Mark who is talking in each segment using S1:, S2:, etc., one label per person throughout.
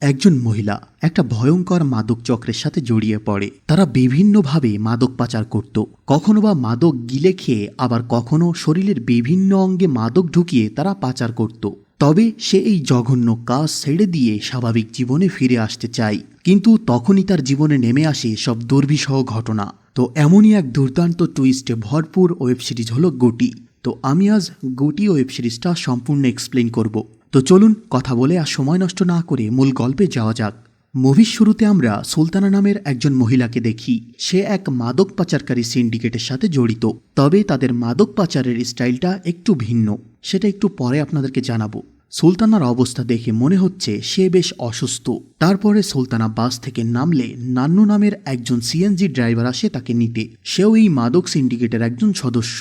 S1: একজন মহিলা একটা ভয়ঙ্কর মাদক চক্রের সাথে জড়িয়ে পড়ে। তারা বিভিন্নভাবে মাদক পাচার করত। কখনো বা মাদক গিলে খেয়ে, আবার কখনো শরীরের বিভিন্ন অঙ্গে মাদক ঢুকিয়ে তারা পাচার করত। তবে সে এই জঘন্য কাজ ছেড়ে দিয়ে স্বাভাবিক জীবনে ফিরে আসতে চায়। কিন্তু তখনই তার জীবনে নেমে আসে সব দুর্বিষহ ঘটনা। তো এমনই এক দুর্দান্ত টুইস্টে ভরপুর ওয়েব সিরিজ হলো গুটি। তো আমি আজ গুটি ওয়েব সিরিজটা সম্পূর্ণ এক্সপ্লেন করব। তো চলুন কথা বলে আর সময় নষ্ট না করে মূল গল্পে যাওয়া যাক। মুভির শুরুতে আমরা সুলতানা নামের একজন মহিলাকে দেখি। সে এক মাদক পাচারকারী সিন্ডিকেটের সাথে জড়িত। তবে তাদের মাদক পাচারের স্টাইলটা একটু ভিন্ন। সেটা একটু পরে আপনাদেরকে জানাব। সুলতানার অবস্থা দেখে মনে হচ্ছে সে বেশ অসুস্থ। তারপরে সুলতানা বাস থেকে নামলে নান্নু নামের একজন সিএনজি ড্রাইভার আসে তাকে নিতে। সেও এই মাদক সিন্ডিকেটের একজন সদস্য।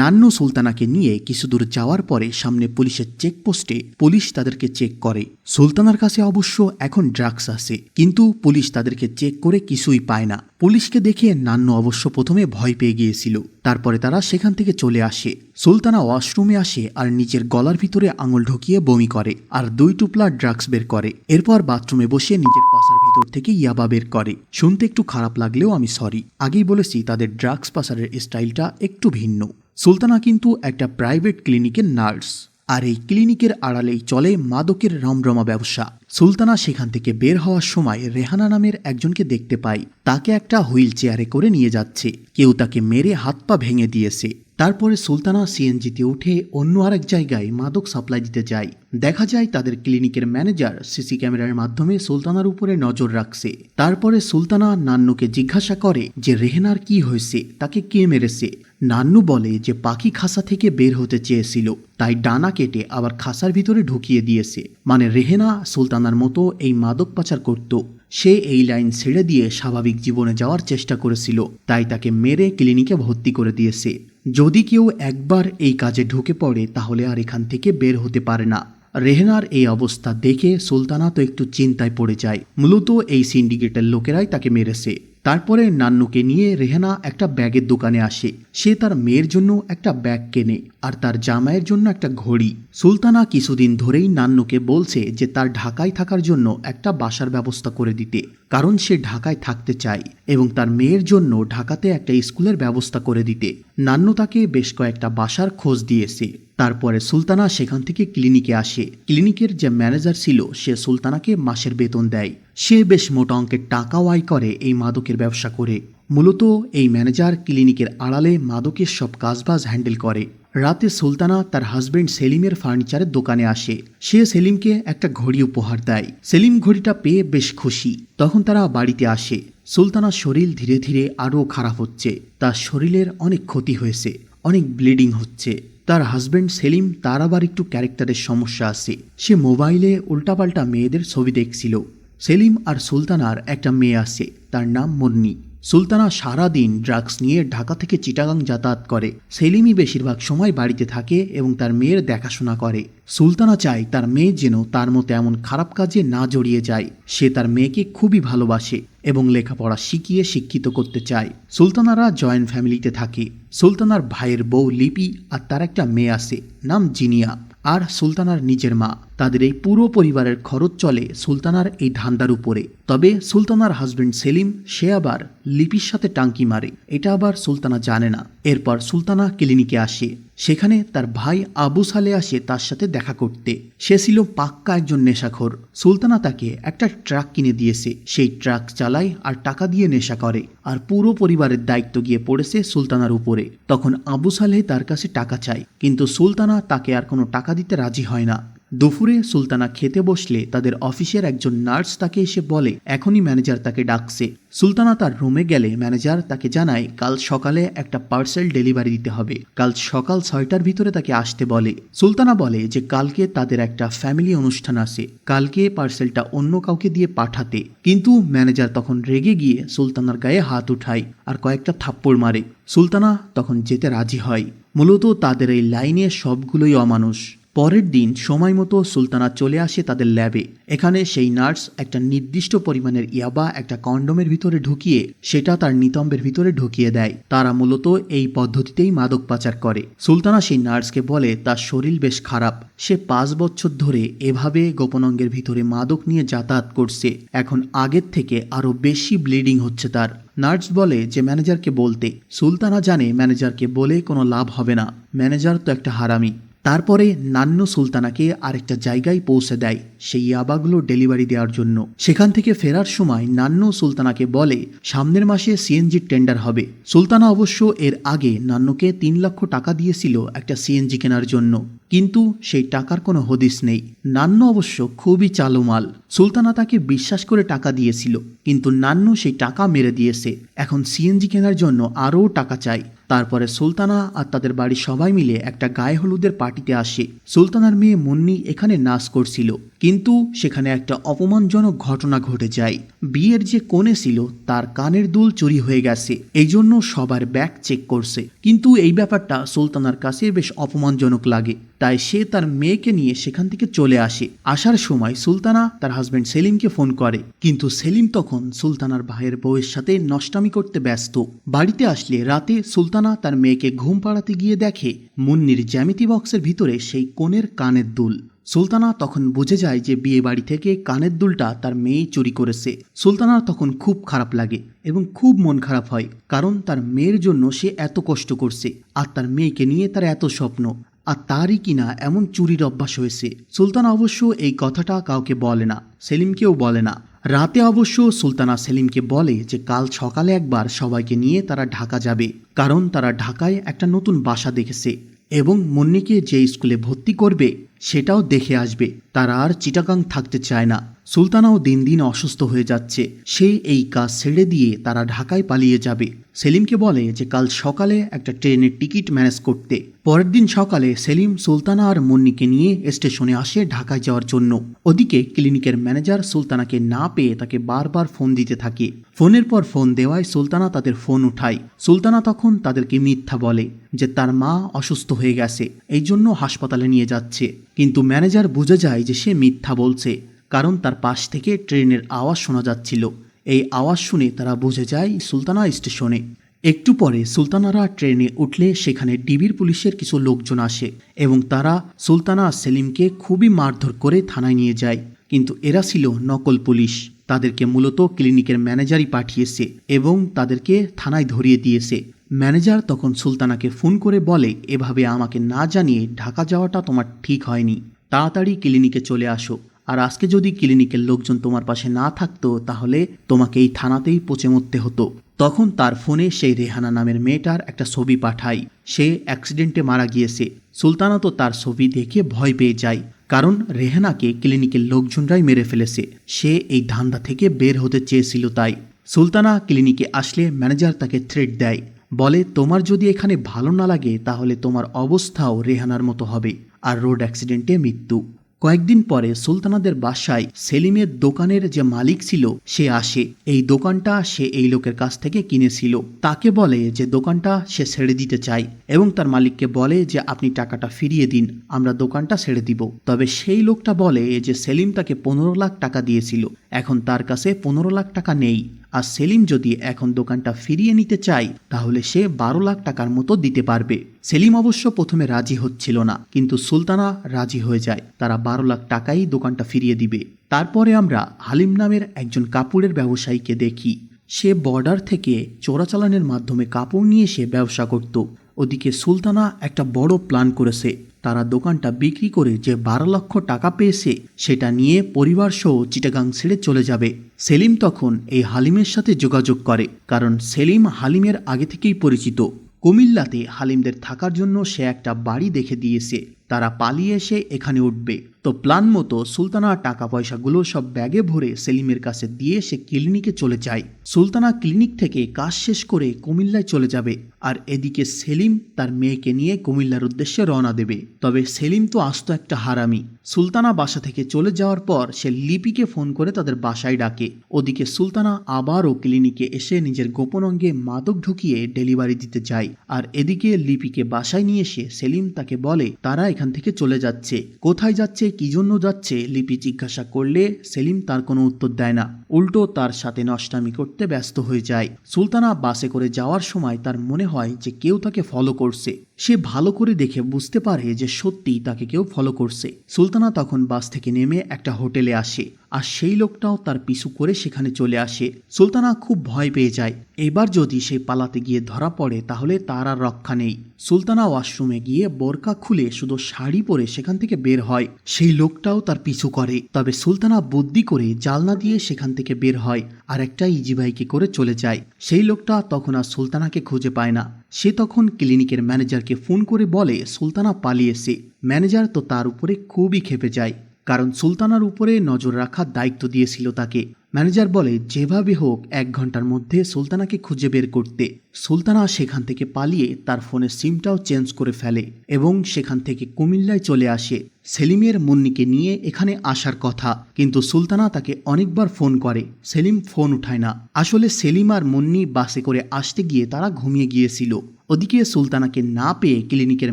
S1: নান্নু সুলতানাকে নিয়ে কিছু দূর যাওয়ার পরে সামনে পুলিশের চেকপোস্টে পুলিশ তাদেরকে চেক করে। সুলতানার কাছে অবশ্য এখন ড্রাগস আছে, কিন্তু পুলিশ তাদেরকে চেক করে কিছুই পায় না। পুলিশকে দেখে নান্নু অবশ্য প্রথমে ভয় পেয়ে গিয়েছিল। তারপরে তারা সেখান থেকে চলে আসে। সুলতানা ওয়াশরুমে আসে আর নিজের গলার ভিতরে আঙুল ঢুকিয়ে বমি করে আর দুই টুপলা ড্রাগস বের করে। এরপর বাথরুমে বসে নিজের পাশার ভিতর থেকে ইয়াবা বের করে। শুনতে একটু খারাপ লাগলেও আমি সরি আগেই বলেছি তাদের ড্রাগস পাসারের স্টাইলটা একটু ভিন্ন। সুলতানা কিন্তু একটা প্রাইভেট ক্লিনিকের নার্স আর এই ক্লিনিকের আড়ালেই চলে মাদকের রমরমা ব্যবসা। সুলতানা সেখান থেকে বের হওয়ার সময় রেহানা নামের একজনকে দেখতে পাই। তাকে একটা হুইল চেয়ারে করে নিয়ে যাচ্ছে। কেউ তাকে মেরে হাত পা ভেঙে দিয়েছে। তারপরে সুলতানা সিএনজিতে উঠে অন্য আরেক জায়গায় মাদক সাপ্লাই দিতে যায়। দেখা যায় তাদের ক্লিনিকের ম্যানেজার সিসি ক্যামেরার মাধ্যমে সুলতানার উপরে নজর রাখছে। তারপরে সুলতানা নান্নুকে জিজ্ঞাসা করে যে, রেহেনার কি হয়েছে? তাকে কে মেরেছে? নান্নু বলে যে পাখি খাসা থেকে বের হতে চেয়েছিল, তাই ডানা কেটে আবার খাসার ভিতরে ঢুকিয়ে দিয়েছে। মানে রেহেনা সুলতানার মতো এই মাদক পাচার করত। সে এই লাইন ছেড়ে দিয়ে স্বাভাবিক জীবনে যাওয়ার চেষ্টা করেছিল, তাই তাকে মেরে ক্লিনিকে ভর্তি করে দিয়েছে। যদি কেউ একবার এই কাজে ঢুকে পড়ে, তাহলে আর এখান থেকে বের হতে পারে না। রেহনার এই অবস্থা দেখে সুলতানা তো একটু চিন্তায় পড়ে যায়। মূলত এই সিন্ডিকেটের লোকেরাই তাকে মেরেছে। তারপরে নান্নুকে নিয়ে রেহানা একটা ব্যাগের দোকানে আসে। সে তার মেয়ের জন্য একটা ব্যাগ কেনে আর তার জামাইয়ের জন্য একটা ঘড়ি। সুলতানা কিছুদিন ধরেই নান্নুকে বলছে যে তার ঢাকায় থাকার জন্য একটা বাসার ব্যবস্থা করে দিতে, কারণ সে ঢাকায় থাকতে চায় এবং তার মেয়ের জন্য ঢাকাতে একটা স্কুলের ব্যবস্থা করে দিতে। নান্নু তাকে বেশ কয়েকটা বাসার খোঁজ দিয়েছে। তারপরে সুলতানা সেখান থেকে ক্লিনিকে আসে। ক্লিনিকের যে ম্যানেজার ছিল, সে সুলতানাকে মাসের বেতন দেয়। সে বেশ মোটা অঙ্কের টাকাও আয় করে এই মাদকের ব্যবসা করে। মূলত এই ম্যানেজার ক্লিনিকের আড়ালে মাদকের সব কাজবাজ হ্যান্ডেল করে। রাতে সুলতানা তার হাজবেন্ড সেলিমের ফার্নিচারের দোকানে আসে। সে সেলিমকে একটা ঘড়ি উপহার দেয়। সেলিম ঘড়িটা পেয়ে বেশ খুশি। তখন তারা বাড়িতে আসে। সুলতানার শরীর ধীরে ধীরে আরও খারাপ হচ্ছে। তার শরীরের অনেক ক্ষতি হয়েছে। অনেক ব্লিডিং হচ্ছে। তার হাজবেন্ড সেলিম তার আবার একটু ক্যারেক্টারের সমস্যা আছে। সে মোবাইলে উল্টাপাল্টা মেয়েদের ছবি দেখছিল। সেলিম আর সুলতানার একটা মেয়ে আছে। তার নাম মুন্নি। সুলতানা সারাদিন ড্রাগস নিয়ে ঢাকা থেকে চিটাগাং যাতায়াত করে। সেলিমই বেশিরভাগ সময় বাড়িতে থাকে এবং তার মেয়ের দেখাশোনা করে। সুলতানা চায় তার মেয়ে যেন তার মতো এমন খারাপ কাজে না জড়িয়ে যায়। সে তার মেয়েকে খুবই ভালোবাসে এবং লেখাপড়া শিখিয়ে শিক্ষিত করতে চায়। সুলতানারা জয়েন্ট ফ্যামিলিতে থাকে। সুলতানার ভাইয়ের বউ লিপি আর তার একটা মেয়ে আছে, নাম জিনিয়া। আর সুলতানার নিজের মা। তাদের এই পুরো পরিবারের খরচ চলে সুলতানার এই ধান্দার উপরে। তবে সুলতানার হাজবেন্ড সেলিম, সে আবার লিপির সাথে টাঙ্কি মারে। এটা আবার সুলতানা জানে না। এরপর সুলতানা ক্লিনিকে আসে। সেখানে তার ভাই আবু সালে আসে তার সাথে দেখা করতে। সে ছিল পাক্কা একজন নেশাখোর। সুলতানা তাকে একটা ট্রাক কিনে দিয়েছে। সেই ট্রাক চালায় আর টাকা দিয়ে নেশা করে। আর পুরো পরিবারের দায়িত্ব গিয়ে পড়েছে সুলতানার উপরে। তখন আবু সালেহ তার কাছে টাকা চায়। কিন্তু সুলতানা তাকে আর কোনো টাকা দিতে রাজি হয় না। দুপুরে সুলতানা খেতে বসলে তাদের অফিসের একজন নার্স তাকে এসে বলে, এখনই ম্যানেজার তাকে ডাকছে। সুলতানা তার রুমে গেলে ম্যানেজার তাকে জানায়, কাল সকালে একটা পার্সেল ডেলিভারি দিতে হবে। কাল সকাল ছয়টার ভিতরে তাকে আসতে বলে। সুলতানা বলে যে, কালকে তাদের একটা ফ্যামিলি অনুষ্ঠান আছে। কালকে পার্সেলটা অন্য কাউকে দিয়ে পাঠাতে। কিন্তু ম্যানেজার তখন রেগে গিয়ে সুলতানার গায়ে হাত উঠায় আর কয়েকটা থাপ্পড় মারে। সুলতানা তখন যেতে রাজি হয়। মূলত তাদের এই লাইনে সবগুলোই অমানুষ। পরের দিন সময় মতো সুলতানা চলে আসে তাদের ল্যাবে এখানে সেই নার্স একটা নির্দিষ্ট পরিমাণের ইয়াবা, একটা কন্ডোমের ভিতরে ঢুকিয়ে সেটা তার নিতম্বের ভিতরে ঢুকিয়ে দেয়। তারা মূলত এই পদ্ধতিতেই মাদক পাচার করে। সুলতানা সেই নার্সকে বলে, তার শরীর বেশ খারাপ। সে পাঁচ বছর ধরে এভাবে গোপনাঙ্গের ভিতরে মাদক নিয়ে যাতায়াত করছে। এখন আগের থেকে আরও বেশি ব্লিডিং হচ্ছে তার। নার্স বলে, যে ম্যানেজারকে বলতে। সুলতানা জানে, ম্যানেজারকে বলে কোনো লাভ হবে না। ম্যানেজার তো একটা হারামি। তারপরে নান্নু সুলতানাকে আরেকটা জায়গায় পৌঁছে দেয় সেই ইয়াবাগুলো ডেলিভারি দেওয়ার জন্য। সেখান থেকে ফেরার সময় নান্নু সুলতানাকে বলে, সামনের মাসে সিএনজির টেন্ডার হবে। সুলতানা অবশ্য এর আগে নান্নুকে তিন লক্ষ টাকা দিয়েছিল একটা সিএনজি কেনার জন্য। কিন্তু সেই টাকার কোনো হদিস নেই। নান্নু অবশ্য খুবই চালু মাল সুলতানা তাকে বিশ্বাস করে টাকা দিয়েছিল। কিন্তু নান্নু সেই টাকা মেরে দিয়েছে। এখন সিএনজি কেনার জন্য আরও টাকা চাই। তারপরে সুলতানা আর তাদের বাড়ির সবাই মিলে একটা গায়ে হলুদের পার্টিতে আসে। সুলতানার মেয়ে মুন্নি এখানে নাচ করছিল। কিন্তু সেখানে একটা অপমানজনক ঘটনা ঘটে যায়। বিয়ের যে কোণে ছিল, তার কানের দুল চুরি হয়ে গেছে। এই জন্য সবার ব্যাগ চেক করছে। কিন্তু এই ব্যাপারটা সুলতানার কাছে বেশ অপমানজনক লাগে। তাই সে তার মেয়েকে নিয়ে সেখান থেকে চলে আসে। আসার সময় সুলতানা তার হাজবেন্ড সেলিমকে ফোন করে। কিন্তু সেলিম তখন সুলতানার ভাইয়ের বউয়ের সাথে নষ্টামি করতে ব্যস্ত। বাড়িতে আসলে রাতে সুলতানা তার মেয়েকে ঘুম পাড়াতে গিয়ে দেখে, মুন্নির জ্যামিতি বক্সের ভিতরে সেই কোণের কানের দুল। সুলতানা তখন বুঝে যায় যে বিয়ে বাড়ি থেকে কানের দুলটা তার মেয়ে চুরি করেছে। সুলতানার তখন খুব খারাপ লাগে এবং খুব মন খারাপ হয়, কারণ তার মেয়ের জন্য সে এত কষ্ট করছে, আর তার মেয়েকে নিয়ে তার এত স্বপ্ন, আর তারই কিনা এমন চুরির অভ্যাস হয়েছে। সুলতানা অবশ্য এই কথাটা কাউকে বলে না, সেলিমকেও বলে না। রাতে অবশ্য সুলতানা সেলিমকে বলে যে কাল সকালে একবার সবাইকে নিয়ে তারা ঢাকা যাবে, কারণ তারা ঢাকায় একটা নতুন বাসা দেখেছে এবং মুন্নিকে যে স্কুলে ভর্তি করবে সেটাও দেখে আসবে। তারা আর চিটাগাং থাকতে চায় না। সুলতানাও দিন দিন অসুস্থ হয়ে যাচ্ছে। সে এই কাজ ছেড়ে দিয়ে তারা ঢাকায় পালিয়ে যাবে। সেলিমকে বলে যে, কাল সকালে একটা ট্রেনের টিকিট ম্যানেজ করতে। পরের দিন সকালে সেলিম, সুলতানা আর মুন্নিকে নিয়ে স্টেশনে আসে ঢাকায় যাওয়ার জন্য। ওদিকে ক্লিনিকের ম্যানেজার সুলতানাকে না পেয়ে তাকে বারবার ফোন দিতে থাকে। ফোনের পর ফোন দেওয়ায় সুলতানা তাদের ফোন উঠায়। সুলতানা তখন তাদেরকে মিথ্যা বলে যে, তার মা অসুস্থ হয়ে গেছে। এই জন্য হাসপাতালে নিয়ে যাচ্ছে। কিন্তু ম্যানেজার বুঝে যায় যে সে মিথ্যা বলছে, কারণ তার পাশ থেকে ট্রেনের আওয়াজ শোনা যাচ্ছিল। এই আওয়াজ শুনে তারা বুঝে যায় সুলতানা স্টেশনে। একটু পরে সুলতানারা ট্রেনে উঠলে সেখানে ডিবির পুলিশের কিছু লোকজন আসে এবং তারা সুলতানা সেলিমকে খুবই মারধর করে থানায় নিয়ে যায়। কিন্তু এরা ছিল নকল পুলিশ। তাদেরকে মূলত ক্লিনিকের ম্যানেজারই পাঠিয়েছে এবং তাদেরকে থানায় ধরিয়ে দিয়েছে। ম্যানেজার তখন সুলতানাকে ফোন করে বলে, এভাবে আমাকে না জানিয়ে ঢাকা যাওয়াটা তোমার ঠিক হয়নি। তাড়াতাড়ি ক্লিনিকে চলে আসো। আর আজকে যদি ক্লিনিকের লোকজন তোমার পাশে না থাকতো, তাহলে তোমাকে এই থানাতেই পচে মরতে হতো। তখন তার ফোনে সেই রেহানা নামের মেয়েটার একটা ছবি পাঠায় সে অ্যাক্সিডেন্টে মারা গিয়েছে। সুলতানা তো তার ছবি দেখে ভয় পেয়ে যায়, কারণ রেহানাকে ক্লিনিকের লোকজনরাই মেরে ফেলেছে। সে এই ধান্দা থেকে বের হতে চেয়েছিল তাই। সুলতানা ক্লিনিকে আসলে ম্যানেজার তাকে থ্রেট দেয়। বলে, তোমার যদি এখানে ভালো না লাগে, তাহলে তোমার অবস্থাও রেহানার মতো হবে আর রোড অ্যাক্সিডেন্টে মৃত্যু। কয়েকদিন পরে সুলতানাদের বাসায় সেলিমের দোকানের যে মালিক ছিল, সে আসে। এই দোকানটা সে এই লোকের কাছ থেকে কিনেছিল। তাকে বলে যে দোকানটা সে ছেড়ে দিতে চায় এবং তার মালিককে বলে যে, আপনি টাকাটা ফিরিয়ে দিন, আমরা দোকানটা ছেড়ে দিব। তবে সেই লোকটা বলে যে, সেলিম তাকে পনেরো লাখ টাকা দিয়েছিল। এখন তার কাছে পনেরো লাখ টাকা নেই। আর সেলিম যদি এখন দোকানটা ফিরিয়ে নিতে চায়, তাহলে সে বারো লাখ টাকার মতো দিতে পারবে। সেলিম অবশ্য প্রথমে রাজি হচ্ছিল না, কিন্তু সুলতানা রাজি হয়ে যায়। তারা বারো লাখ টাকাই দোকানটা ফিরিয়ে দিবে। তারপরে আমরা হালিম নামের একজন কাপড়ের ব্যবসায়ীকে দেখি। সে বর্ডার থেকে চোরাচালানের মাধ্যমে কাপড় নিয়ে সে ব্যবসা করত। ওদিকে সুলতানা একটা বড় প্ল্যান করেছে। তারা দোকানটা বিক্রি করে যে বারো লক্ষ টাকা পেয়েছে, সেটা নিয়ে পরিবার সহ চিটাগাং ছেড়ে চলে যাবে। সেলিম তখন এই হালিমের সাথে যোগাযোগ করে, কারণ সেলিম হালিমের আগে থেকেই পরিচিত। কুমিল্লাতে হালিমদের থাকার জন্য সে একটা বাড়ি দেখে দিয়েছে। তারা পালিয়ে এসে এখানে উঠবে। তো প্ল্যান মতো সুলতানা টাকা পয়সাগুলো সব ব্যাগে ভরে সেলিমের কাছে দিয়ে সে ক্লিনিকে চলে যায়। সুলতানা ক্লিনিক থেকে কাজ শেষ করে কুমিল্লায় চলে যাবে আর এদিকে সেলিম তার মেয়েকে নিয়ে কুমিল্লার উদ্দেশ্যে রওনা দেবে। তবে সেলিম তো আস্ত একটা হারামি। সুলতানা বাসা থেকে চলে যাওয়ার পর সে লিপিকে ফোন করে তাদের বাসায় ডাকে। ওদিকে সুলতানা আবারও ক্লিনিকে এসে নিজের গোপন অঙ্গে মাদক ঢুকিয়ে ডেলিভারি দিতে যায় আর এদিকে লিপিকে বাসায় নিয়ে এসে সেলিম তাকে বলে, তারা এখান থেকে চলে যাচ্ছে। কোথায় যাচ্ছে কি জন্য যাচ্ছে লিপি জিজ্ঞাসা করলে সেলিম তার কোনো উত্তর দেয় না। উল্টো তার সাথে নষ্টামি করতে ব্যস্ত হয়ে যায়। সুলতানা বাসে করে যাওয়ার সময় তার মনে হয় যে কেউ তাকে ফলো করছে। সে ভালো করে দেখে বুঝতে পারে যে সত্যি তাকে কেউ ফলো করছে। সুলতানা তখন বাস থেকে নেমে একটা হোটেলে আসে আর সেই লোকটাও তার পিছু করে সেখানে চলে আসে। সুলতানা খুব ভয় পেয়ে যায়। এবার যদি সে পালাতে গিয়ে ধরা পড়ে, তাহলে তার আর রক্ষা নেই। সুলতানা ওয়াশরুমে গিয়ে বোরকা খুলে শুধু শাড়ি পরে সেখান থেকে বের হয়। সেই লোকটাও তার পিছু করে। তবে সুলতানা বুদ্ধি করে জালনা দিয়ে সেখান থেকে বের হয়। আর একটা ইজিবাইকে করে চলে যায়। সেই লোকটা তখন আর সুলতানাকে খুঁজে পায় না। সে তখন ক্লিনিকের ম্যানেজারকে ফোন করে বলে, সুলতানা পালিয়েছে। ম্যানেজার তো তার উপরে খুবই খেপে যায়। কারণ সুলতানার উপরে নজর রাখার দায়িত্ব দিয়েছিল তাকে। ম্যানেজার বলে, যেভাবে হোক, এক ঘণ্টার মধ্যে সুলতানাকে খুঁজে বের করতে। সুলতানা সেখান থেকে পালিয়ে তার ফোনের সিমটাও চেঞ্জ করে ফেলে এবং সেখান থেকে কুমিল্লায় চলে আসে। সেলিমের মুন্নিকে নিয়ে এখানে আসার কথা, কিন্তু সুলতানা তাকে অনেকবার ফোন করে। সেলিম ফোন উঠায় না। আসলে সেলিম আর মুন্নি বাসে করে আসতে গিয়ে তারা ঘুমিয়ে গিয়েছিল। ওদিকে সুলতানাকে না পেয়ে ক্লিনিকের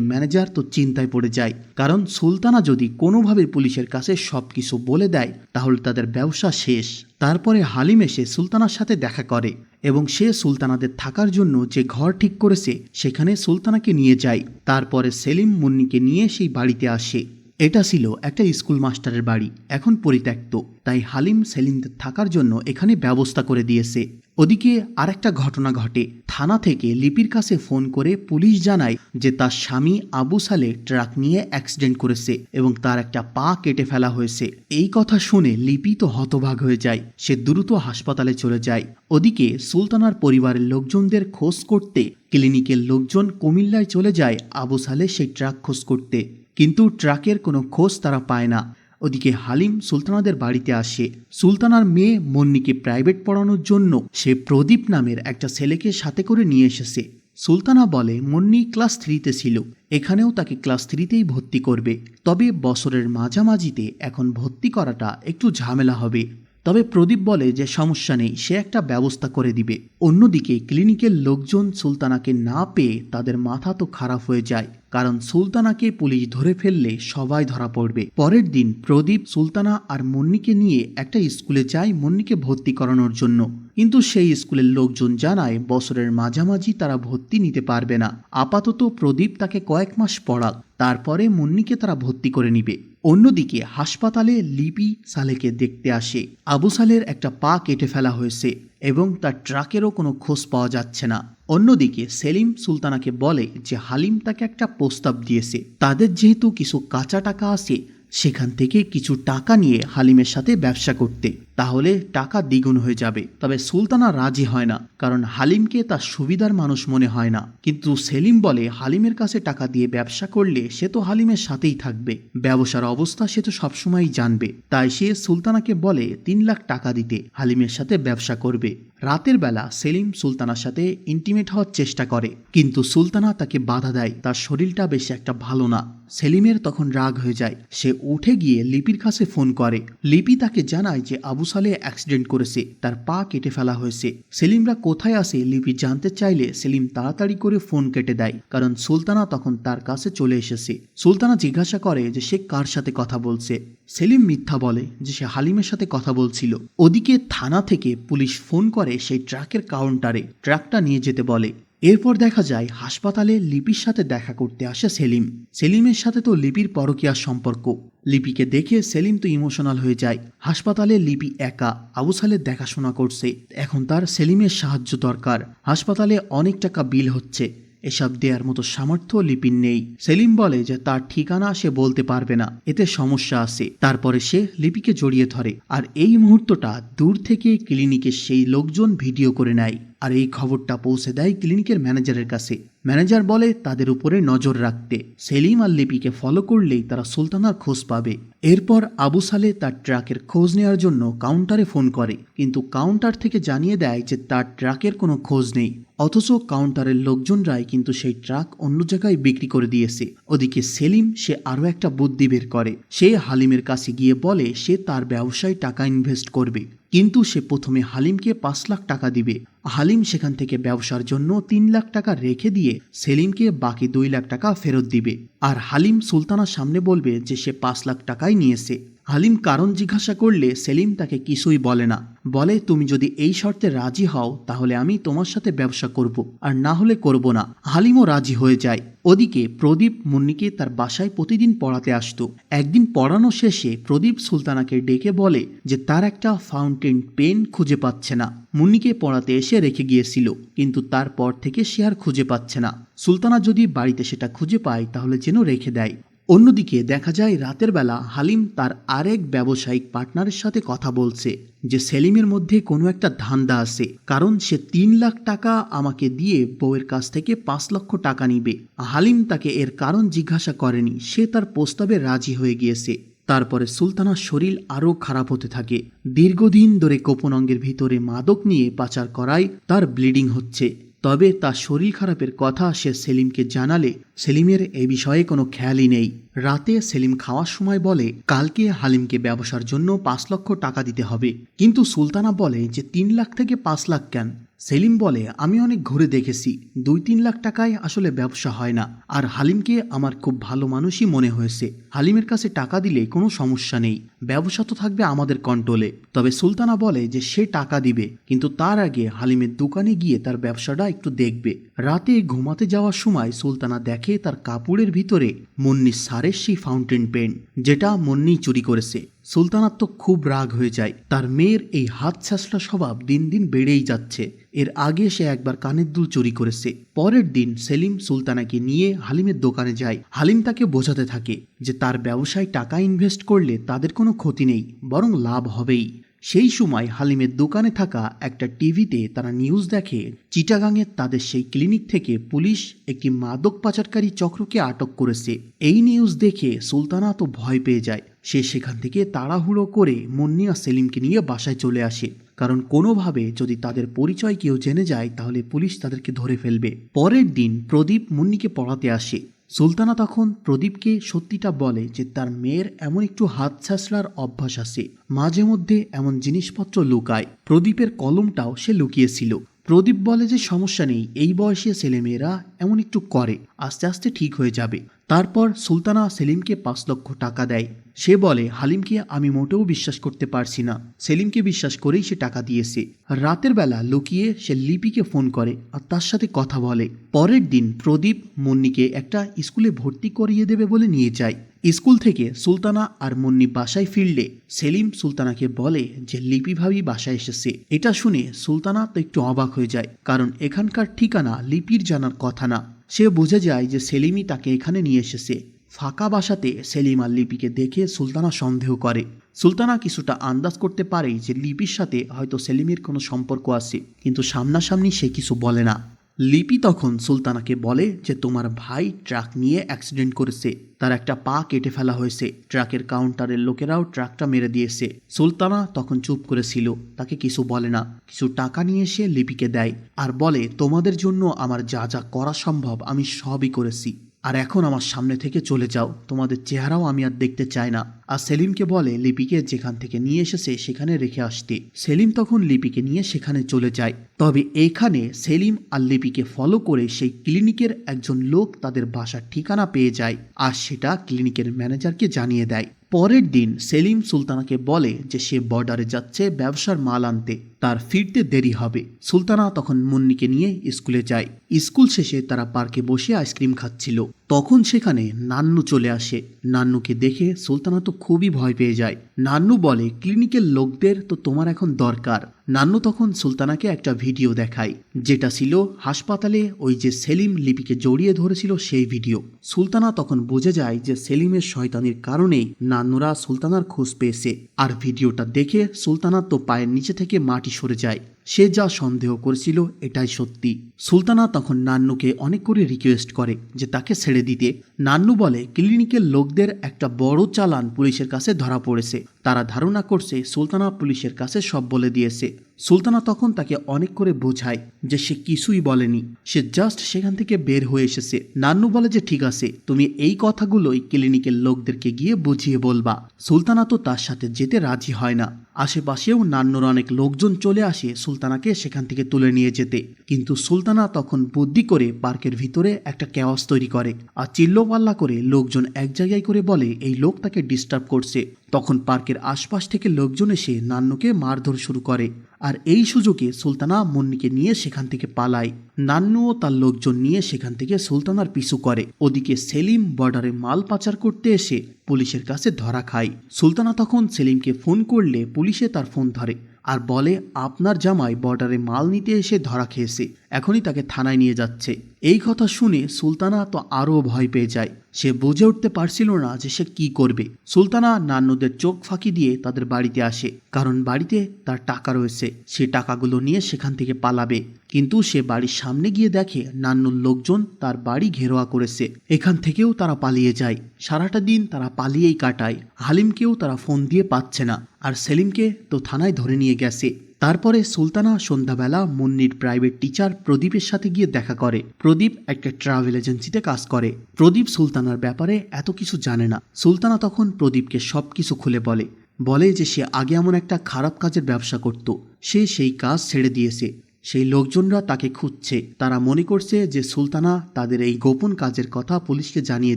S1: ম্যানেজার তো চিন্তায় পড়ে যায়। কারণ সুলতানা যদি কোনোভাবে পুলিশের কাছে সব কিছু বলে দেয়, তাহলে তাদের ব্যবসা শেষ। তারপরে হালিম এসে সুলতানার সাথে দেখা করে এবং সে সুলতানাদের থাকার জন্য যে ঘর ঠিক করেছে, সেখানে সুলতানাকে নিয়ে যায়। তারপরে সেলিম মুন্নিকে নিয়ে সেই বাড়িতে আসে। এটা ছিল একটা স্কুল মাস্টারের বাড়ি, এখন পরিত্যক্ত। তাই হালিম সেলিমদের থাকার জন্য এখানে ব্যবস্থা করে দিয়েছে। ওদিকে আরেকটা ঘটনা ঘটে। থানা থেকে লিপির কাছে ফোন করে পুলিশ জানায় যে তার স্বামী আবু সালে ট্রাক নিয়ে অ্যাক্সিডেন্ট করেছে এবং তার একটা পা কেটে ফেলা হয়েছে। এই কথা শুনে লিপি তো হতভাগ হয়ে যায়। সে দ্রুত হাসপাতালে চলে যায়। ওদিকে সুলতানার পরিবারের লোকজনদের খোঁজ করতে ক্লিনিকের লোকজন কুমিল্লায় চলে যায় আবু সালে সেই ট্রাক খোঁজ করতে। কিন্তু ট্রাকের কোনো খোঁজ তারা পায় না। ওদিকে হালিম সুলতানাদের বাড়িতে আসে। সুলতানার মেয়ে মন্নিকে প্রাইভেট পড়ানোর জন্য সে প্রদীপ নামের একটা ছেলেকে সাথে করে নিয়ে এসেছে। সুলতানা বলে, মন্নি ক্লাস থ্রিতে ছিল। এখানেও তাকে ক্লাস থ্রিতেই ভর্তি করবে। তবে বছরের মাঝামাঝিতে এখন ভর্তি করাটা একটু ঝামেলা হবে। তবে প্রদীপ বলে যে সমস্যা নেই, সে একটা ব্যবস্থা করে দিবে। অন্যদিকে ক্লিনিকের লোকজন সুলতানাকে না পেয়ে তাদের মাথা তো খারাপ হয়ে যায়, কারণ সুলতানাকে পুলিশ ধরে ফেললে সবাই ধরা পড়বে। পরের দিন প্রদীপ, সুলতানা আর মুন্নিকে নিয়ে একটা স্কুলে যায় মুন্নিকে ভর্তি করানোর জন্য। কিন্তু সেই স্কুলের লোকজন জানায় বছরের মাঝামাঝি তারা ভর্তি নিতে পারবে না। আপাতত প্রদীপ তাকে কয়েক মাস পড়াক, তারপরে মুন্নিকে তারা ভর্তি করে নিবে। অন্যদিকে হাসপাতালে লিপি সালেকে দেখতে আসে। আবু সালের একটা পা কেটে ফেলা হয়েছে এবং তার ট্রাকেরও কোনো খোঁজ পাওয়া যাচ্ছে না। অন্যদিকে সেলিম সুলতানাকে বলে যে হালিম তাকে একটা প্রস্তাব দিয়েছে। তাদের যেহেতু কিছু কাঁচা টাকা আছে, সেখান থেকে কিছু টাকা নিয়ে হালিমের সাথে ব্যবসা করতে। তাহলে টাকা দ্বিগুণ হয়ে যাবে। তবে সুলতানা রাজি হয় না, কারণ হালিমকে তার সুবিধার মানুষ মনে হয় না। কিন্তু সেলিম বলে, হালিমের কাছে টাকা দিয়ে ব্যবসা করলে সে তো হালিমের সাথেই থাকবে। ব্যবসার অবস্থা সে তো সবসময়ই জানবে। তাই সে সুলতানাকে বলে, তিন লাখ টাকা দিতে, হালিমের সাথে ব্যবসা করবে। রাতের বেলা সেলিম সুলতানার সাথে ইন্টিমেট হওয়ার চেষ্টা করে। কিন্তু সুলতানা তাকে বাধা দেয়, তার শরীরটা বেশি একটা ভালো না। সেলিমের তখন রাগ হয়ে যায়। সে উঠে গিয়ে লিপির কাছে ফোন করে। লিপি তাকে জানায় যে, আবু সালে অ্যাক্সিডেন্ট করেছে, তার পা কেটে ফেলা হয়েছে। সেলিমরা কোথায় আসে লিপি জানতে চাইলে সেলিম তাড়াতাড়ি করে ফোন কেটে দেয়, কারণ সুলতানা তখন তার কাছে চলে এসেছে। সুলতানা জিজ্ঞাসা করে যে সে কার সাথে কথা বলছে। সেলিম মিথ্যা বলে যে সে হালিমের সাথে কথা বলছিল। ওদিকে থানা থেকে পুলিশ ফোন করে সেই ট্রাকের কাউন্টারে, ট্রাকটা নিয়ে যেতে বলে। এরপর দেখা যায় হাসপাতালে লিপির সাথে দেখা করতে আসে সেলিম। সেলিমের সাথে তো লিপির পরকীয়ার সম্পর্ক। লিপিকে দেখে সেলিম তো ইমোশনাল হয়ে যায়। হাসপাতালে লিপি একা, আবু সালের দেখাশোনা করছে। এখন তার সেলিমের সাহায্য দরকার। হাসপাতালে অনেক টাকা বিল হচ্ছে। এসব দেওয়ার মতো সামর্থ্য লিপির নেই। সেলিম বলে যে তার ঠিকানা সে বলতে পারবে না। এতে সমস্যা আছে। তারপরে সে লিপিকে জড়িয়ে ধরে। আর এই মুহূর্তটা দূর থেকে ক্লিনিকের সেই লোকজন ভিডিও করে নেয়। আর এই খবরটা পৌঁছে দেয় ক্লিনিকের ম্যানেজারের কাছে। ম্যানেজার বলে, তাদের উপরে নজর রাখতে। সেলিম আর লিপিকে ফলো করলেই তারা সুলতানার খোঁজ পাবে। এরপর আবু সালে তার ট্রাকের খোঁজ নেওয়ার জন্য কাউন্টারে ফোন করে। কিন্তু কাউন্টার থেকে জানিয়ে দেয় যে, তার ট্রাকের কোনো খোঁজ নেই। অথচ কাউন্টারের লোকজনরাই কিন্তু সেই ট্রাক অন্য জায়গায় বিক্রি করে দিয়েছে। ওদিকে সেলিম, সে আরও একটা বুদ্ধি বের করে। সে হালিমের কাছে গিয়ে বলে, সে তার ব্যবসায় টাকা ইনভেস্ট করবে। কিন্তু সে প্রথমে হালিমকে পাঁচ লাখ টাকা দিবে। হালিম সেখান থেকে ব্যবসার জন্য তিন লাখ টাকা রেখে দিয়ে সেলিমকে বাকি দুই লাখ টাকা ফেরত দিবে। আর হালিম সুলতানার সামনে বলবে যে সে পাঁচ লাখ টাকাই নিয়েছে। হালিম কারণ জিজ্ঞাসা করলে সেলিম তাকে কিছুই বলে না। বলে, তুমি যদি এই শর্তে রাজি হও, তাহলে আমি তোমার সাথে ব্যবসা করব, আর না হলে করব না। হালিমও রাজি হয়ে যায়। ওদিকে প্রদীপ মুন্নিকে তার বাসায় প্রতিদিন পড়াতে আসতো। একদিন পড়ানো শেষে প্রদীপ সুলতানাকে ডেকে বলে যে তার একটা ফাউন্টেন পেন খুঁজে পাচ্ছে না। মুন্নিকে পড়াতে এসে রেখে গিয়েছিল, কিন্তু তারপর থেকে সে আর খুঁজে পাচ্ছে না। সুলতানা যদি বাড়িতে সেটা খুঁজে পায়, তাহলে যেন রেখে দেয়। অন্যদিকে দেখা যায় রাতের বেলা হালিম তার আরেক ব্যবসায়িক পার্টনারের সাথে কথা বলছে যে সেলিমের মধ্যে কোনো একটা ধান্দা আছে, কারণ সে তিন লাখ টাকা আমাকে দিয়ে বউয়ের কাছ থেকে পাঁচ লক্ষ টাকা নিবে। হালিম তাকে এর কারণ জিজ্ঞাসা করেনি, সে তার প্রস্তাবে রাজি হয়ে গিয়েছে। তারপরে সুলতানার শরীর আরও খারাপ হতে থাকে। দীর্ঘদিন ধরে গোপন অঙ্গের ভিতরে মাদক নিয়ে পাচার করায় তার ব্লিডিং হচ্ছে। তবে তার শরীর খারাপের কথা সে সেলিমকে জানালে সেলিমের এ বিষয়ে কোনো খেয়ালই নেই। রাতে সেলিম খাওয়ার সময় বলে, কালকে হালিমকে ব্যবসার জন্য পাঁচ লক্ষ টাকা দিতে হবে। কিন্তু সুলতানা বলে যে, তিন লাখ থেকে পাঁচ লাখ কেন? সেলিম বলে, আমি অনেক ঘুরে দেখেছি। দুই তিন লাখ টাকায় আসলে ব্যবসা হয় না। আর হালিমকে আমার খুব ভালো মানুষই মনে হয়েছে। হালিমের কাছে টাকা দিলে কোনো সমস্যা নেই। ব্যবসা তো থাকবে আমাদের কন্ট্রোলে। তবে সুলতানা বলে যে, সে টাকা দিবে। কিন্তু তার আগে হালিমের দোকানে গিয়ে তার ব্যবসাটা একটু দেখবে। রাতে ঘুমাতে যাওয়ার সময় সুলতানা দেখে তার কাপড়ের ভিতরে মুন্নি সারের সেই ফাউন্টেন পেন যেটা মুন্নি চুরি করেছে। সুলতানার তো খুব রাগ হয়ে যায়। তার মেয়ের এই হাত ছ্যাঁচড়া স্বভাব দিন দিন বেড়েই যাচ্ছে। এর আগে সে একবার কানের দুল চুরি করেছে। পরের দিন সেলিম সুলতানাকে নিয়ে হালিমের দোকানে যায়। হালিম তাকে বোঝাতে থাকে যে তার ব্যবসায় টাকা ইনভেস্ট করলে তাদের কোনো ক্ষতি নেই, বরং লাভ হবেই। সেই সময় হালিমের দোকানে থাকা একটা টিভিতে তারা নিউজ দেখে চিটাগাংয়ের তাদের সেই ক্লিনিক থেকে পুলিশ একটি মাদক পাচারকারী চক্রকে আটক করেছে। এই নিউজ দেখে সুলতানা তো ভয় পেয়ে যায়। সে সেখান থেকে তাড়াহুড়ো করে মুন্নি আর সেলিমকে নিয়ে বাসায় চলে আসে। কারণ কোনোভাবে যদি তাদের পরিচয় কেউ জেনে যায়, তাহলে পুলিশ তাদেরকে ধরে ফেলবে। পরের দিন প্রদীপ মুন্নিকে পড়াতে আসে। সুলতানা তখন প্রদীপকে সত্যিটা বলে যে তার মেয়ের এমন একটু হাত ছাঁচড়ার অভ্যাস আছে। মাঝে মধ্যে এমন জিনিসপত্র লুকায়। প্রদীপের কলমটাও সে লুকিয়েছিল। প্রদীপ বলে যে সমস্যা নেই, এই বয়সে ছেলেমেয়েরা এমন একটু করে, আস্তে আস্তে ঠিক হয়ে যাবে। তারপর সুলতানা সেলিমকে পাঁচ লক্ষ টাকা দেয়। সে বলে, হালিমকে আমি মোটেও বিশ্বাস করতে পারছি না। সেলিমকে বিশ্বাস করেই সে টাকা দিয়েছে। রাতের বেলা লুকিয়ে সে লিপিকে ফোন করে আর তার সাথে কথা বলে। পরের দিন প্রদীপ মুন্নিকে একটা স্কুলে ভর্তি করিয়ে দেবে বলে নিয়ে যায়। স্কুল থেকে সুলতানা আর মুন্নি বাসায় ফিরলে। সেলিম সুলতানাকে বলে যে, লিপি ভাবি বাসায় এসেছে। এটা শুনে সুলতানা তো একটু অবাক হয়ে যায়, কারণ এখানকার ঠিকানা লিপির জানার কথা না। সে বুঝে যায় যে, সেলিমই তাকে এখানে নিয়ে এসেছে। ফাঁকা বাসাতে সেলিম আর লিপিকে দেখে সুলতানা সন্দেহ করে। সুলতানা কিছুটা আন্দাজ করতে পারে যে লিপির সাথে হয়তো সেলিমের কোনো সম্পর্ক আছে, কিন্তু সামনাসামনি সে কিছু বলে না। লিপি তখন সুলতানাকে বলে যে তোমার ভাই ট্রাক নিয়ে অ্যাক্সিডেন্ট করেছে, তার একটা পা কেটে ফেলা হয়েছে, ট্রাকের কাউন্টারের লোকেরাও ট্রাকটা মেরে দিয়েছে। সুলতানা তখন চুপ করেছিল তাকে কিছু বলে না, কিছু টাকা নিয়ে এসে লিপিকে দেয়, আর বলে, তোমাদের জন্য আমার যা যা করা সম্ভব আমি সবই করেছি। আর এখন আমার সামনে থেকে চলে যাও। তোমাদের চেহারাও আমি আর দেখতে চাই না। আর সেলিমকে বলে, লিপিকে যেখান থেকে নিয়ে এসেছে সেখানে রেখে আসতে। সেলিম তখন লিপিকে নিয়ে সেখানে চলে যায়। তবে এখানে সেলিম আর লিপিকে ফলো করে সেই ক্লিনিকের একজন লোক তাদের বাসার ঠিকানা পেয়ে যায় আর সেটা ক্লিনিকের ম্যানেজারকে জানিয়ে দেয়। পরের দিন সেলিম সুলতানাকে বলে যে সে বর্ডারে যাচ্ছে ব্যবসার মাল আনতে। তার ফিরতে দেরি হবে। সুলতানা তখন মুন্নিকে নিয়ে স্কুলে যায়। স্কুল শেষে তারা পার্কে বসে আইসক্রিম খাচ্ছিল। তখন সেখানে নান্নু চলে আসে। নান্নুকে দেখে সুলতানা তো খুবই ভয় পেয়ে যায়। নান্নু বলে, ক্লিনিকের লোকদের তো তোমার এখন দরকার। নান্নু তখন সুলতানাকে একটা ভিডিও দেখায়, যেটা ছিল হাসপাতালে ওই যে সেলিম লিপিকে জড়িয়ে ধরেছিল সেই ভিডিও। সুলতানা তখন বুঝে যায় যে সেলিমের শয়তানির কারণেই নান্নুরা সুলতানার খোঁজ পেয়েছে। আর ভিডিওটা দেখে সুলতানার তো পায়ের নিচে থেকে মাটি সরে যায়। সে যা সন্দেহ করেছিল এটাই সত্যি। সুলতানা তখন নান্নুকে অনেক করে রিকোয়েস্ট করে যে তাকে ছেড়ে দিতে। নান্নু বলে, ক্লিনিকের লোকদের একটা বড় চালান পুলিশের কাছে ধরা পড়েছে। তারা ধারণা করছে সুলতানা পুলিশের কাছে সব বলে দিয়েছে। সুলতানা তখন তাকে অনেক করে বোঝায় যে সে কিছুই বলেনি। সে জাস্ট সেখান থেকে বের হয়ে এসেছে। নান্নু বলে যে, ঠিক আছে, তুমি এই কথাগুলোই ক্লিনিকের লোকদেরকে গিয়ে বুঝিয়ে বলবা। সুলতানা তো তার সাথে যেতে রাজি হয় না। আশেপাশেও নান্নর অনেক লোকজন চলে আসে সুলতানাকে সেখান থেকে তুলে নিয়ে যেতে। কিন্তু সুলতানা তখন বুদ্ধি করে পার্কের ভিতরে একটা ক্যাওয়াস তৈরি করে আর চিল্লোপাল্লা করে লোকজন এক জায়গায় করে বলে, এই লোক তাকে ডিস্টার্ব করছে। তখন পার্কের আশপাশ থেকে লোকজন এসে নান্নকে মারধর শুরু করে। আর এই সুযোগে সুলতানা মুন্নিকে নিয়ে সেখান থেকে পালায়। নান্নু ও তার লোকজন নিয়ে সেখান থেকে সুলতানার পিছু করে। ওদিকে সেলিম বর্ডারে মাল পাচার করতে এসে পুলিশের কাছে ধরা খায়। সুলতানা তখন সেলিমকে ফোন করলে পুলিশে তার ফোন ধরে আর বলে, আপনার জামাই বর্ডারে মাল নিতে এসে ধরা খেয়েছে। এখনই তাকে থানায় নিয়ে যাচ্ছে। এই কথা শুনে সুলতানা তো আরও ভয় পেয়ে যায়। সে বুঝে উঠতে পারছিল না যে সে কি করবে। সুলতানা নান্নুদের চোখ ফাঁকি দিয়ে তাদের বাড়িতে আসে, কারণ বাড়িতে তার টাকা রয়েছে। সে টাকাগুলো নিয়ে সেখান থেকে পালাবে। কিন্তু সে বাড়ির সামনে গিয়ে দেখে নান্নুর লোকজন তার বাড়ি ঘেরোয়া করেছে। এখান থেকেও তারা পালিয়ে যায়। সারাটা দিন তারা পালিয়েই কাটায়। হালিমকেও তারা ফোন দিয়ে পাচ্ছে না। আর সেলিমকে তো থানায় ধরে নিয়ে গেছে। তারপরে সুলতানা সন্ধ্যাবেলা মুন্নির প্রাইভেট টিচার প্রদীপের সাথে গিয়ে দেখা করে। প্রদীপ একটা ট্রাভেল এজেন্সিতে কাজ করে। প্রদীপ সুলতানার ব্যাপারে এত কিছু জানে না। সুলতানা তখন প্রদীপকে সব কিছু খুলে বলে। বলে যে সে আগে এমন একটা খারাপ কাজের ব্যবসা করত। সে সেই কাজ ছেড়ে দিয়েছে। সেই লোকজনরা তাকে খুঁজছে। তারা মনে করছে যে সুলতানা তাদের এই গোপন কাজের কথা পুলিশকে জানিয়ে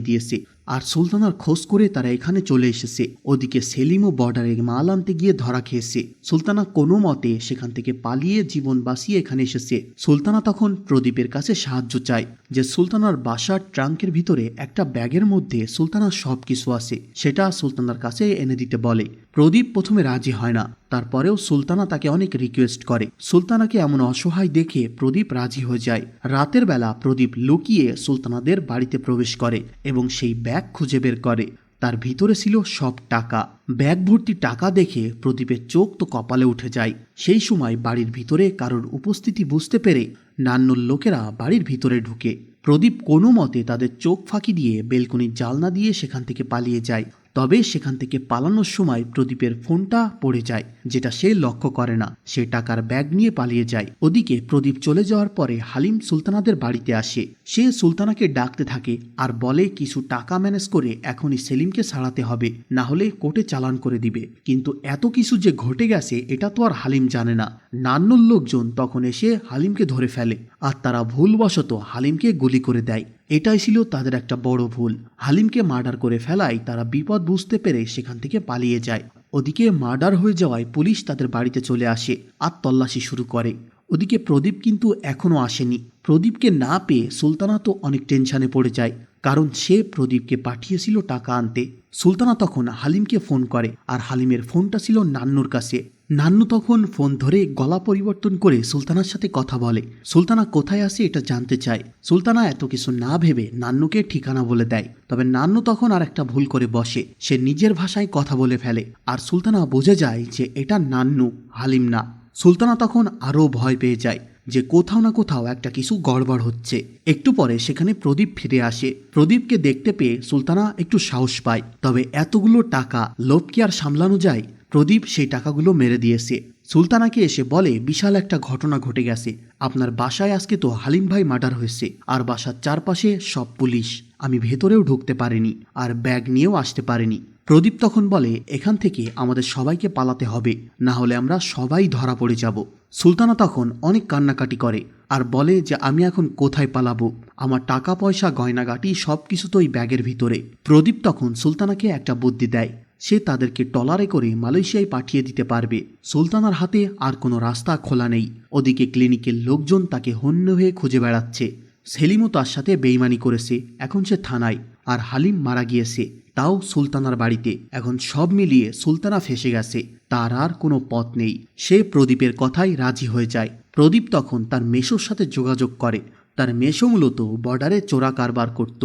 S1: দিয়েছে। আর সুলতানার খোঁজ করে তারা এখানে চলে এসেছে। ওদিকে সেলিমও বর্ডারে মাল আনতে গিয়ে ধরা খেয়েছে। সুলতানা কোনো মতে সেখান থেকে পালিয়ে জীবন বাঁচিয়ে এখানে এসেছে। সুলতানা তখন প্রদীপের কাছে সাহায্য চায় যে সুলতানার বাসার ট্রাঙ্কের ভিতরে একটা ব্যাগের মধ্যে সুলতানার সব কিছু আছে। সেটা সুলতানার কাছে এনে দিতে বলে। প্রদীপ প্রথমে রাজি হয় না, তারপরেও সুলতানা তাকে অনেক রিকোয়েস্ট করে। সুলতানাকে এমন অসহায় দেখে প্রদীপ রাজি হয়ে যায়। রাতের বেলা প্রদীপ লুকিয়ে সুলতানাদের বাড়িতে প্রবেশ করে এবং সেই ব্যাগ খুঁজে বের করে। তার ভিতরে ছিল সব টাকা। ব্যাগ ভর্তি টাকা দেখে প্রদীপের চোখ তো কপালে উঠে যায়। সেই সময় বাড়ির ভিতরে কারোর উপস্থিতি বুঝতে পেরে নান্নুর লোকেরা বাড়ির ভিতরে ঢুকে। প্রদীপ কোনো মতে তাদের চোখ ফাঁকি দিয়ে বেলকনির জালনা দিয়ে সেখান থেকে পালিয়ে যায়। তবে সেখান থেকে পালানোর সময় প্রদীপের ফোনটা পড়ে যায়, যেটা সে লক্ষ্য করে না। সে টাকার ব্যাগ নিয়ে পালিয়ে যায়। ওদিকে প্রদীপ চলে যাওয়ার পরে হালিম সুলতানাদের বাড়িতে আসে। সে সুলতানাকে ডাকতে থাকে আর বলে, কিছু টাকা ম্যানেজ করে এখনই সেলিমকে ছাড়াতে হবে, না হলে কোর্টে চালান করে দিবে। কিন্তু এত কিছু যে ঘটে গেছে, এটা তো আর হালিম জানে না। নান্নুর লোকজন তখন এসে হালিমকে ধরে ফেলে। আর তারা ভুলবশত হালিমকে গুলি করে দেয়। এটাই ছিল তাদের একটা বড় ভুল। হালিমকে মার্ডার করে ফেলায় তারা বিপদ বুঝতে পেরে সেখান থেকে পালিয়ে যায়। ওদিকে মার্ডার হয়ে যাওয়ায় পুলিশ তাদের বাড়িতে চলে আসে আর তল্লাশি শুরু করে। ওদিকে প্রদীপ কিন্তু এখনও আসেনি। প্রদীপকে না পেয়ে সুলতানা তো অনেক টেনশনে পড়ে যায়, কারণ সে প্রদীপকে পাঠিয়েছিল টাকা আনতে। সুলতানা তখন হালিমকে ফোন করে, আর হালিমের ফোনটা ছিল নান্নুর কাছে। নান্নু তখন ফোন ধরে গলা পরিবর্তন করে সুলতানার সাথে কথা বলে, সুলতানা কোথায় আছে এটা জানতে চায়। সুলতানা এত কিছু না ভেবে নান্নুকে ঠিকানা বলে দেয়, তবে নান্নু তখন আর একটা ভুল করে বসে, সে নিজের ভাষায় কথা বলে ফেলে, আর সুলতানা বুঝে যায় যে এটা নান্নু, হালিম না। সুলতানা তখন আরও ভয় পেয়ে যায় যে কোথাও না কোথাও একটা কিছু গড়বড় হচ্ছে। একটু পরে সেখানে প্রদীপ ফিরে আসে। প্রদীপকে দেখতে পেয়ে সুলতানা একটু সাহস পায়, তবে এতগুলো টাকা লোভ কি আর সামলানো যায়? প্রদীপ সেই টাকাগুলো মেরে দিয়েছে। সুলতানাকে এসে বলে, বিশাল একটা ঘটনা ঘটে গেছে। আপনার বাসায় আজকে তো হালিম ভাই মার্ডার হয়েছে, আর বাসার চারপাশে সব পুলিশ। আমি ভেতরেও ঢুকতে পারিনি, আর ব্যাগ নিয়েও আসতে পারিনি। প্রদীপ তখন বলে, এখান থেকে আমাদের সবাইকে পালাতে হবে, না হলে আমরা সবাই ধরা পড়ে যাব। সুলতানা তখন অনেক কান্নাকাটি করে, আর বলে যে, আমি এখন কোথায় পালাবো? আমার টাকা পয়সা গয়নাগাটি সব কিছু তো ওই ব্যাগের ভিতরে। প্রদীপ তখন সুলতানাকে একটা বুদ্ধি দেয় সে তাদেরকে টলারে করে মালয়েশিয়ায় পাঠিয়ে দিতে পারবে। সুলতানার হাতে আর কোনো রাস্তা খোলা নেই। ওদিকে ক্লিনিকের লোকজন তাকে হন্য হয়ে খুঁজে বেড়াচ্ছে। সেলিমও তার সাথে বেইমানি করেছে। এখন সে থানায়। আর হালিম মারা গিয়েছে। তাও সুলতানার বাড়িতে। এখন সব মিলিয়ে সুলতানা ফেসে গেছে। তার আর কোনো পথ নেই। সে প্রদীপের কথাই রাজি হয়ে যায়। প্রদীপ তখন তার মেশোর সাথে যোগাযোগ করে। তার মেশো মূলত বর্ডারে চোরা কারবার করত।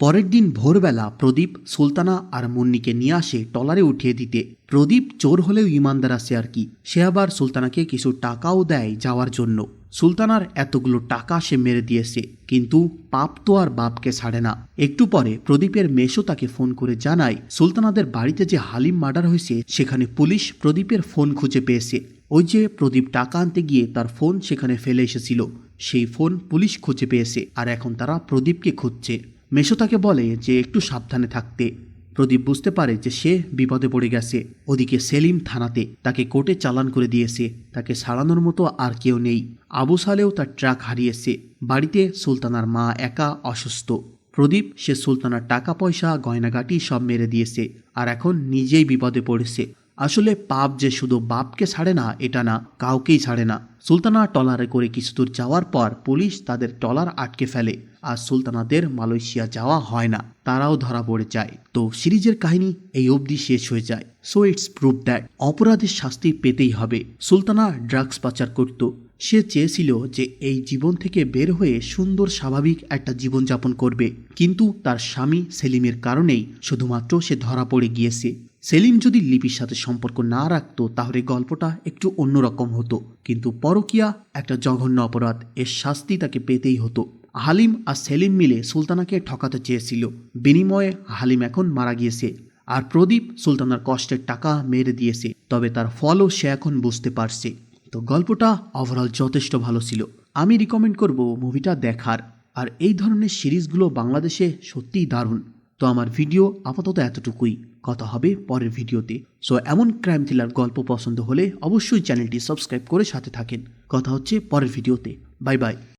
S1: পরের দিন ভোরবেলা প্রদীপ, সুলতানা আর মুন্নিকে নিয়ে আসে টলারে উঠিয়ে দিতে। প্রদীপ চোর হলেও ইমানদার আছে আর কি। সে আবার সুলতানাকে কিছু টাকাও দেয় যাওয়ার জন্য। সুলতানার এতগুলো টাকা সে মেরে দিয়েছে, কিন্তু পাপ তো আর বাপকে ছাড়ে না। একটু পরে প্রদীপের মেশো তাকে ফোন করে জানায়, সুলতানাদের বাড়িতে যে হালিম মার্ডার হয়েছে, সেখানে পুলিশ প্রদীপের ফোন খুঁজে পেয়েছে। ওই যে প্রদীপ টাকা আনতে গিয়ে তার ফোন সেখানে ফেলে এসেছিল, সেই ফোন পুলিশ খুঁজে পেয়েছে, আর এখন তারা প্রদীপকে খুঁজছে। মেশো তাকে বলে যে একটু সাবধানে থাকতে। প্রদীপ বুঝতে পারে যে সে বিপদে পড়ে গেছে। ওদিকে সেলিম থানাতে তাকে কোর্টে চালান করে দিয়েছে। তাকে সারানোর মতো আর কেউ নেই। আবু সালেও তার ট্রাক হারিয়েছে। বাড়িতে সুলতানার মা একা অসুস্থ। প্রদীপ সে সুলতানার টাকা পয়সা গয়নাগাটি সব মেরে দিয়েছে আর এখন নিজেই বিপদে পড়েছে। আসলে পাপ যে শুধু বাপকে ছাড়ে না, এটা না, কাউকেই ছাড়ে না। সুলতানা টলারে করে কিছু দূর যাওয়ার পর পুলিশ তাদের টলার আটকে ফেলে। আর সুলতানাদের মালয়েশিয়া যাওয়া হয় না। তারাও ধরা পড়ে যায়। তো সিরিজের কাহিনী এই অবধি শেষ হয়ে যায়। সো ইটস প্রুভ দ্যাট অপরাধের শাস্তি পেতেই হবে। সুলতানা ড্রাগস পাচার করত। সে চেয়েছিল যে এই জীবন থেকে বের হয়ে সুন্দর স্বাভাবিক একটা জীবনযাপন করবে। কিন্তু তার স্বামী সেলিমের কারণেই শুধুমাত্র সে ধরা পড়ে গিয়েছে। সেলিম যদি লিপির সাথে সম্পর্ক না রাখতো, তাহলে গল্পটা একটু অন্যরকম হতো। কিন্তু পরকিয়া একটা জঘন্য অপরাধ। এর শাস্তি তাকে পেতেই হতো। হালিম আর সেলিম মিলে সুলতানাকে ঠকাতে চেয়েছিল। বিনিময়ে হালিম এখন মারা গিয়েছে আর প্রদীপ সুলতানার কষ্টের টাকা মেরে দিয়েছে, তবে তার ফলও সে এখন বুঝতে পারছে। তো গল্পটা ওভারঅল যথেষ্ট ভালো ছিল। আমি রিকমেন্ড করব মুভিটা দেখার। আর এই ধরনের সিরিজগুলো বাংলাদেশে সত্যিই দারুণ। তো আমার ভিডিও আপাতত এতটুকুই। কথা হবে পরের ভিডিওতে। সো এমন ক্রাইম থ্রিলার গল্প পছন্দ হলে অবশ্যই চ্যানেলটি সাবস্ক্রাইব করে সাথে থাকেন। কথা হচ্ছে পরের ভিডিওতে। Bye bye